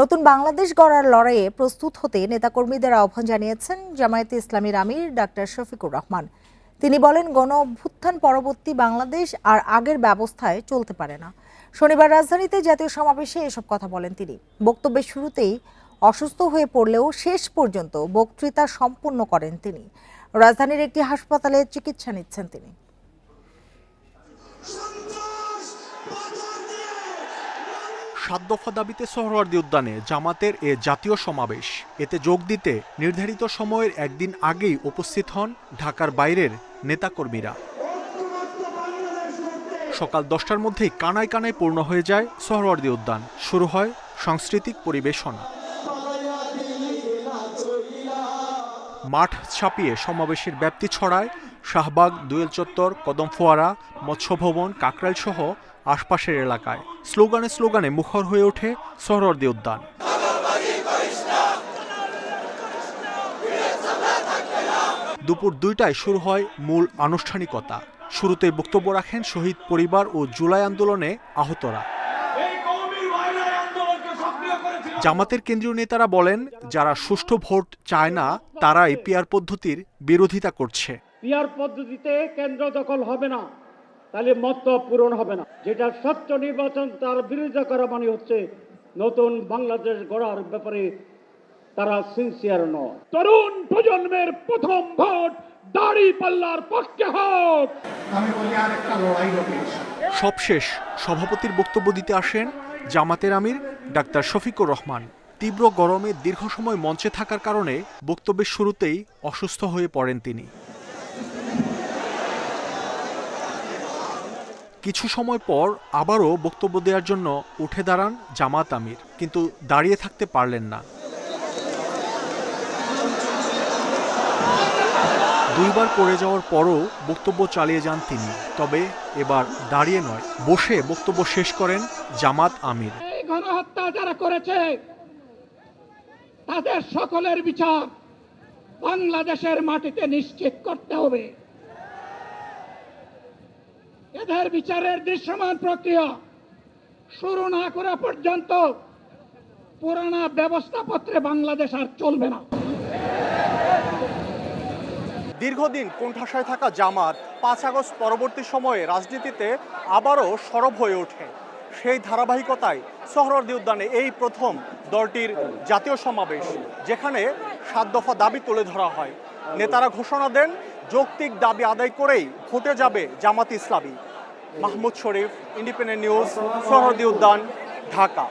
নতুন বাংলাদেশ গড়ার লড়াইয়ে প্রস্তুত হতে নেতাকর্মীদের আহ্বান জানিয়েছেন জামায়াতে ইসলামীর আমির ডাক্তার শফিকুর রহমান। তিনি বলেন গণ অভ্যুত্থান পরবর্তী বাংলাদেশ আর আগের ব্যবস্থায় চলতে পারে না। শনিবার রাজধানীতে জাতীয় সমাবেশে এসব কথা বলেন তিনি। বক্তব্যের শুরুতেই অসুস্থ হয়ে পড়লেও শেষ পর্যন্ত বক্তৃতা সম্পূর্ণ করেন তিনি। রাজধানীর একটি হাসপাতালে চিকিৎসা নিচ্ছেন তিনি। সাত দফা দাবিতে সোহরাওয়ার্দী উদ্যানে জামাতের এ জাতীয় সমাবেশ। এতে যোগ দিতে নির্ধারিত সময়ের একদিন আগেই উপস্থিত হন ঢাকার বাইরের নেতাকর্মীরা। সকাল দশটার মধ্যেই কানায় কানায় পূর্ণ হয়ে যায় সোহরাওয়ার্দী উদ্যান। শুরু হয় সাংস্কৃতিক পরিবেশনা। মাঠ ছাপিয়ে সমাবেশের ব্যাপ্তি ছড়ায় শাহবাগ, দুয়েল চত্বর কদম ফোয়ারা মৎস্য ভবন কাকরাইল সহ আশপাশের এলাকায়। স্লোগানে স্লোগানে মুখর হয়ে ওঠে সোহরাওয়ার্দী উদ্যান। দুপুর দুইটায় শুরু হয় মূল আনুষ্ঠানিকতা। শুরুতে বক্তব্য রাখেন শহীদ পরিবার ও জুলাই আন্দোলনে আহতরা। জামাতের কেন্দ্রীয় নেতারা বলেন, যারা সুষ্ঠু ভোট চায় না, তারাই পিয়ার পদ্ধতির বিরোধিতা করছে। পিয়ার পদ্ধতিতে কেন্দ্র দখল হবে না তাহলে মত পূরণ হবে না। যেটা স্বচ্ছ নির্বাচন তার বিরোধিতা করা মানে হচ্ছে নতুন বাংলাদেশ গড়ার ব্যাপারে তারা সিনসিয়ার নয়। তরুণ প্রজন্মের প্রথম ভোট দাড়ি পাল্লার পক্ষে হোক। সবশেষ সভাপতির বক্তব্য দিতে আসেন জামাতের আমির ডাক্তার শফিকুর রহমান। তীব্র গরমে দীর্ঘ সময় মঞ্চে থাকার কারণে বক্তব্যের শুরুতেই অসুস্থ হয়ে পড়েন তিনি। কিছু সময় পর আবারও বক্তব্য দেওয়ার জন্য উঠে দাঁড়ান জামাত আমির, কিন্তু দাঁড়িয়ে থাকতে পারলেন না। দুইবার পড়ে যাওয়ার পরও বক্তব্য চালিয়ে যান তিনি, তবে এবার দাঁড়িয়ে নয়, বসে বক্তব্য শেষ করেন জামাত আমির। গণহত্যা যারা করেছে, তাদের সকলের বিচার বাংলাদেশের মাটিতে নিশ্চিত করতে হবে। এদের বিচারের দৃশ্যমান প্রক্রিয়া শুরু না করা পর্যন্ত পুরানা ব্যবস্থাপত্রে বাংলাদেশ আর চলবে না। দীর্ঘদিন কোণঠাসায় থাকা জামাত পাঁচ আগস্ট পরবর্তী সময়ে রাজনীতিতে আবারও সরব হয়ে ওঠে। সেই ধারাবাহিকতায় সোহরাওয়ার্দী উদ্যানে এই প্রথম দলটির জাতীয় সমাবেশ, যেখানে সাত দফা দাবি তুলে ধরা হয়। নেতারা ঘোষণা দেন, যৌক্তিক দাবি আদায় করেই ভোটে যাবে জামাত ইসলামী। মাহমুদ শরীফ ইন্ডিপেন্ডেন্ট নিউজ সরহদি উদ্যান ঢাকা।